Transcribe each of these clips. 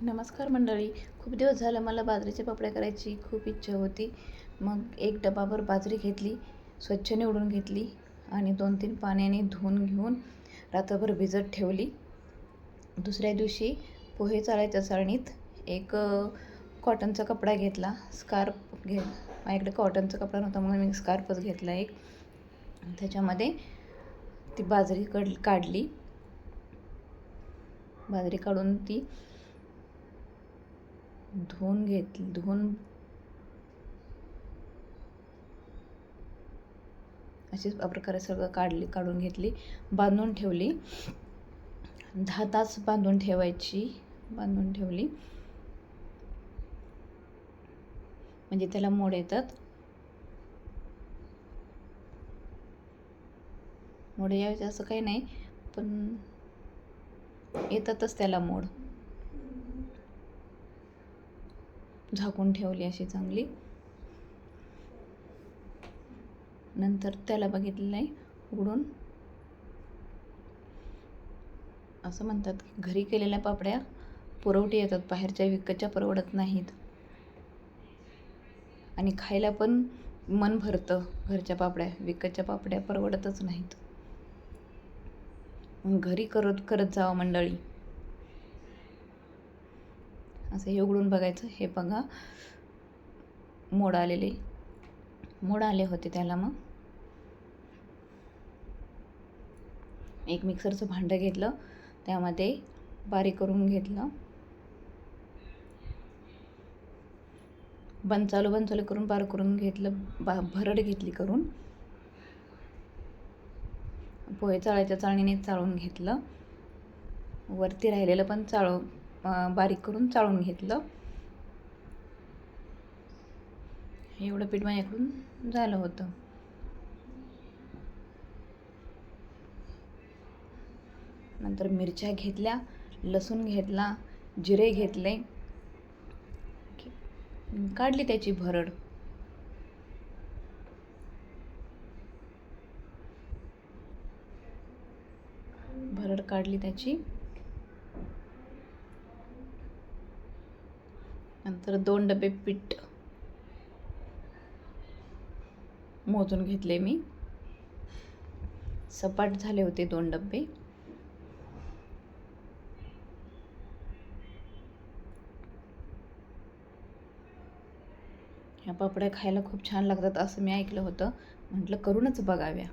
नमस्कार मंडळी. खूप दिवस झालं मला बाजरीच्या पापड्या करायची खूप इच्छा होती. मग एक डबाभर बाजरी घेतली स्वच्छ निवडून घेतली आणि दोन तीन पाण्याने धुवून घेऊन रात्रभर भिजत ठेवली. दुसऱ्या दिवशी पोहे चालायच्या चाळणीत एक कॉटनचा कपडा घेतला. स्कार्फ घे माझ्याकडे कॉटनचा कपडा नव्हता म्हणून मी स्कार्फच घेतला एक. त्याच्यामध्ये ती बाजरी कड काढली. बाजरी काढून ती धुवून घेतली धुवून अशीच प्रकारे सगळं काढली काढून घेतली बांधून ठेवली. दहा तास बांधून ठेवायची बांधून ठेवली. म्हणजे त्याला मोड येतात. मोड यायचं असं काही नाही पण येतातच त्याला मोड. झाकून ठेवली अशी चांगली. नंतर त्याला बघितलं नाही उघडून. असं म्हणतात की घरी केलेल्या पापड्या पुरवठी येतात बाहेरच्या विकतच्या परवडत नाहीत. आणि खायला पण मन भरतं घरच्या पापड्या विकतच्या पापड्या परवडतच नाहीत. घरी करत करत जावं मंडळी. असं हे उघडून बघायचं. हे बघा. मोड आलेले. मोड आले होते त्याला मग. एक मिक्सरचं भांडं घेतलं. त्यामध्ये बारीक करून घेतलं. बंद चालू बंद चालू करून बारीक करून घेतलं. बा भरड घेतली करून. पोहे चाळायच्या चाळणीने चाळून घेतलं. वरती राहिलेलं पण चाळू बारीक करून चाळून घेतलं. एवढं पीठ माझ्याकडून झालं होतं. नंतर मिरच्या घेतल्या लसूण घेतला जिरे घेतले. काढली त्याची भरड. भरड काढली त्याची. नंतर दोन डबे पीठ मोजून घेतले मी. सपाट झाले होते दोन डबे. ह्या पापड्या खायला खूप छान लागतात असं मी ऐकलं होतं. म्हटलं करूनच बघाव्या.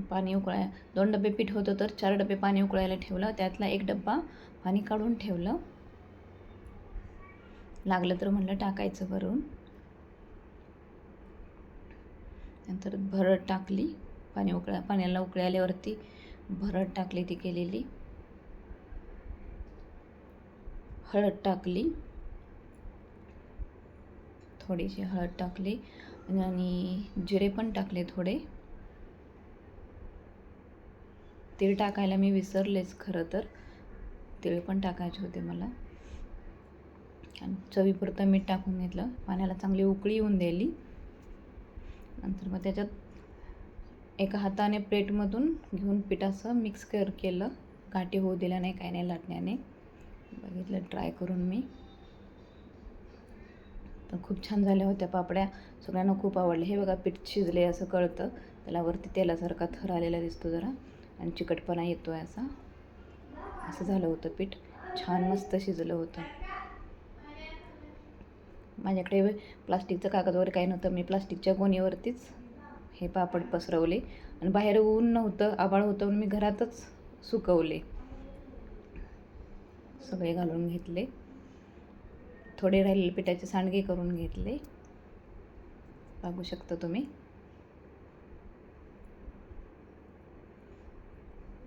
पाणी उकळाय दोन डबे पीठ होतं तर चार डबे पाणी उकळायला ठेवलं. त्यातला एक डब्बा पाणी काढून ठेवलं. लागलं तर म्हणलं टाकायचं भरून नंतर भरड टाकली. पाणी उकळा पाण्याला उकळल्यावरती भरड टाकली ती केलेली. हळद टाकली. थोडीशी हळद टाकली. आणि जिरे पण टाकले थोडे. तीळ टाकायला मी विसरलेच खरं तर. तीळ पण टाकायचे होते मला. आणि चवीपुरतं मीठ टाकून घेतलं. पाण्याला चांगली उकळी येऊन द्यायली. नंतर मग त्याच्यात एका हाताने प्लेटमधून घेऊन पीठ मिक्स कर केलं. गाठी होऊ दिल्या नाही काय नाही लाटण्याने. बघितलं ट्राय करून मी. तर खूप छान झाल्या होत्या पापड्या. सगळ्यांना खूप आवडले हे बघा पीठ शिजले असं कळतं. त्याला वरती तेलासारखा थर आलेला दिसतो जरा. आणि चिकटपणा येतो आहे असा. असं झालं होतं पीठ. छान मस्त शिजलं होतं. माझ्याकडे प्लास्टिकचं कागद वगैरे काही नव्हतं. मी प्लास्टिकच्या गोणीवरतीच हे पापड पसरवले. आणि बाहेर ऊन नव्हतं आबाळ होतं म्हणून मी घरातच सुकवले. सगळे घालून घेतले. थोडे राहिलेले पिठाचे सांडगे करून घेतले. बघू शकता तुम्ही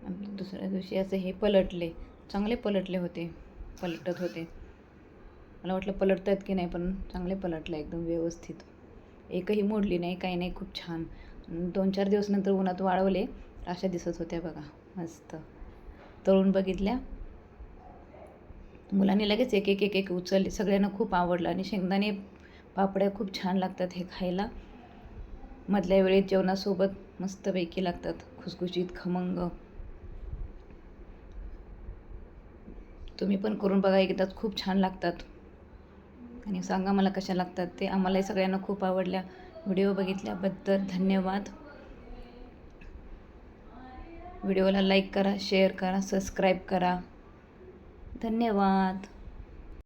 आणि दुसऱ्या दिवशी असं हे पलटले चांगले पलटले होते पलटत होते. मला वाटलं पलटत आहेत की नाही पण चांगले पलटले एकदम व्यवस्थित. एकही मोडली नाही काही नाही खूप छान. दोन चार दिवस नंतर उन्हात वाळवले अशा दिसत होत्या बघा मस्त. तळून बघितल्या. मुलांनी लगेच एक एक एक एक उचलले सगळ्यांना खूप आवडलं आणि शेंगदाणे पापड्या खूप छान लागतात हे खायला. मधल्या वेळेत जेवणासोबत मस्तपैकी लागतात खुसखुशीत खमंग. तुम्ही पण करून बघा एकदाच खूप छान लागतात. आणि सांगा मला कशा लागतात ते. आम्हालाही सगळ्यांना खूप आवडल्या. व्हिडिओ बघितल्याबद्दल धन्यवाद. व्हिडिओला लाईक करा शेअर करा सबस्क्राईब करा. धन्यवाद.